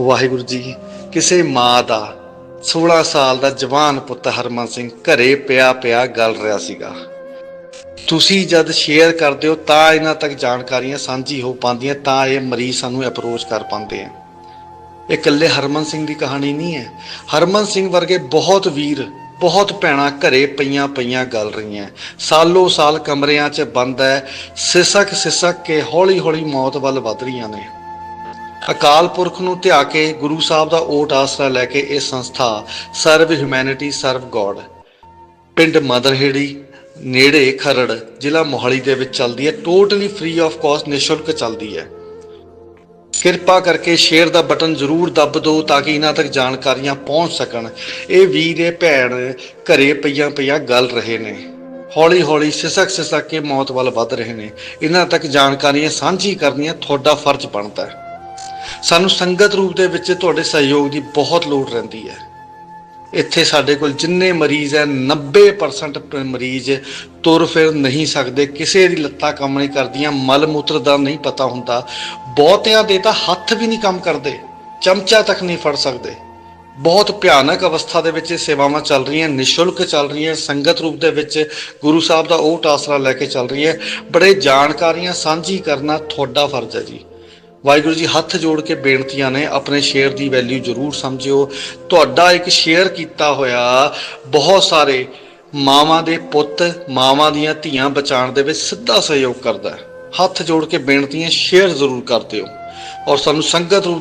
ਵਾਹਿਗੁਰੂ ਜੀ, ਕਿਸੇ ਮਾਂ ਦਾ 16 ਸਾਲ ਦਾ ਜਵਾਨ ਪੁੱਤ ਹਰਮਨ ਸਿੰਘ ਘਰੇ ਪਿਆ ਪਿਆ ਗੱਲ ਰਿਹਾ ਸੀਗਾ। ਤੁਸੀਂ ਜਦ ਸ਼ੇਅਰ ਕਰਦੇ ਹੋ ਤਾਂ ਇਹਨਾਂ ਤੱਕ ਜਾਣਕਾਰੀਆਂ ਸਾਂਝੀ ਹੋ ਪਾਉਂਦੀਆਂ, ਤਾਂ ਇਹ ਮਰੀਜ਼ ਸਾਨੂੰ ਅਪਰੋਚ ਕਰ ਪਾਉਂਦੇ ਆ। ਇਹ ਇਕੱਲੇ ਹਰਮਨ ਸਿੰਘ ਦੀ ਕਹਾਣੀ ਨਹੀਂ ਹੈ। ਹਰਮਨ ਸਿੰਘ ਵਰਗੇ ਬਹੁਤ ਵੀਰ, ਬਹੁਤ ਭੈਣਾਂ ਘਰੇ ਪਈਆਂ ਪਈਆਂ ਗਲ ਰਹੀਆਂ। ਸਾਲੋ ਸਾਲ ਕਮਰਿਆਂ 'ਚ ਬੰਦ ਹੈ, ਸਿਸਕ ਸਿਸਕ ਕੇ ਹੌਲੀ ਹੌਲੀ ਮੌਤ ਵੱਲ ਵਧ ਰਹੀਆਂ ਨੇ। ਅਕਾਲ ਪੁਰਖ ਨੂੰ ਧਿਆ ਕੇ ਗੁਰੂ ਸਾਹਿਬ ਦਾ ਓਟ ਆਸਰਾ ਲੈ ਕੇ ਇਹ ਸੰਸਥਾ ਸਰਵ ਹਿਊਮੈਨਿਟੀ, ਸਰਵ ਗੋਡ। ਪਿੰਡ ਮਦਰਹੇੜੀ ਨੇੜੇ ਖਰੜ ਜ਼ਿਲ੍ਹਾ ਮੋਹਾਲੀ ਦੇ ਵਿੱਚ ਚੱਲਦੀ ਹੈ। ਟੋਟਲੀ ਫ੍ਰੀ ਆਫ ਕਾਸਟ ਨਿਸ਼ੁਲਕ ਚੱਲਦੀ ਹੈ। ਕਿਰਪਾ ਕਰਕੇ ਸ਼ੇਅਰ ਦਾ ਬਟਨ ਜ਼ਰੂਰ ਦੱਬ ਦਿਓ ਤਾਂ ਕਿ ਇਹਨਾਂ ਤੱਕ ਜਾਣਕਾਰੀਆਂ ਪਹੁੰਚ ਸਕਣ। ਇਹ ਵੀਰ, ਇਹ ਭੈਣ ਘਰੇ ਪਈਆਂ ਪਈਆਂ ਗੱਲ ਰਹੇ ਨੇ। ਹੌਲੀ ਹੌਲੀ ਸਿਸਕ ਸਿਸਕ ਕੇ ਮੌਤ ਵੱਲ ਵੱਧ ਰਹੇ ਨੇ। ਇਹਨਾਂ ਤੱਕ ਜਾਣਕਾਰੀਆਂ ਸਾਂਝੀ ਕਰਨੀਆਂ ਤੁਹਾਡਾ ਫਰਜ਼ ਬਣਦਾ ਹੈ। ਸਾਨੂੰ ਸੰਗਤ ਰੂਪ ਦੇ ਵਿੱਚ ਤੁਹਾਡੇ ਸਹਿਯੋਗ ਦੀ ਬਹੁਤ ਲੋੜ ਰਹਿੰਦੀ ਹੈ। ਇੱਥੇ ਸਾਡੇ ਕੋਲ ਜਿੰਨੇ ਮਰੀਜ਼ ਹੈ 90% ਮਰੀਜ਼ ਤੁਰ ਫਿਰ ਨਹੀਂ ਸਕਦੇ, ਕਿਸੇ ਦੀ ਲੱਤਾਂ ਕੰਮ ਨਹੀਂ ਕਰਦੀਆਂ, ਮਲ ਮੂਤਰ ਦਾ ਨਹੀਂ ਪਤਾ ਹੁੰਦਾ। ਬਹੁਤਿਆਂ ਦੇ ਤਾਂ ਹੱਥ ਵੀ ਨਹੀਂ ਕੰਮ ਕਰਦੇ, ਚਮਚਾ ਤੱਕ ਨਹੀਂ ਫੜ ਸਕਦੇ। ਬਹੁਤ ਭਿਆਨਕ ਅਵਸਥਾ ਦੇ ਵਿੱਚ ਇਹ ਸੇਵਾਵਾਂ ਚੱਲ ਰਹੀਆਂ, ਨਿਸ਼ੁਲਕ ਚੱਲ ਰਹੀਆਂ, ਸੰਗਤ ਰੂਪ ਦੇ ਵਿੱਚ ਗੁਰੂ ਸਾਹਿਬ ਦਾ ਉਹ ਟਾਸਰਾ ਲੈ ਕੇ ਚੱਲ ਰਹੀ ਹੈ ਬੜੇ ਜਾਣਕਾਰੀਆਂ ਸਾਂਝੀ ਕਰਨਾ ਤੁਹਾਡਾ ਫਰਜ਼ ਹੈ ਜੀ। ਵਾਹਿਗੁਰੂ ਜੀ ਹੱਥ ਜੋੜ ਕੇ ਬੇਨਤੀਆਂ ਨੇ, ਆਪਣੇ ਸ਼ੇਅਰ ਦੀ ਵੈਲਿਊ ਜ਼ਰੂਰ ਸਮਝਿਓ। ਤੁਹਾਡਾ ਇੱਕ ਸ਼ੇਅਰ ਕੀਤਾ ਹੋਇਆ ਬਹੁਤ ਸਾਰੇ ਮਾਵਾਂ ਦੇ ਪੁੱਤ, ਮਾਵਾਂ ਦੀਆਂ ਧੀਆਂ ਬਚਾਉਣ ਦੇ ਵਿੱਚ ਸਿੱਧਾ ਸਹਿਯੋਗ ਕਰਦਾ ਹੈ। ਹੱਥ ਜੋੜ ਕੇ ਬੇਨਤੀਆਂ ਸ਼ੇਅਰ ਜ਼ਰੂਰ ਕਰ ਦਿਓ। ਔਰ ਸਾਨੂੰ ਸੰਗਤ ਰੂਪ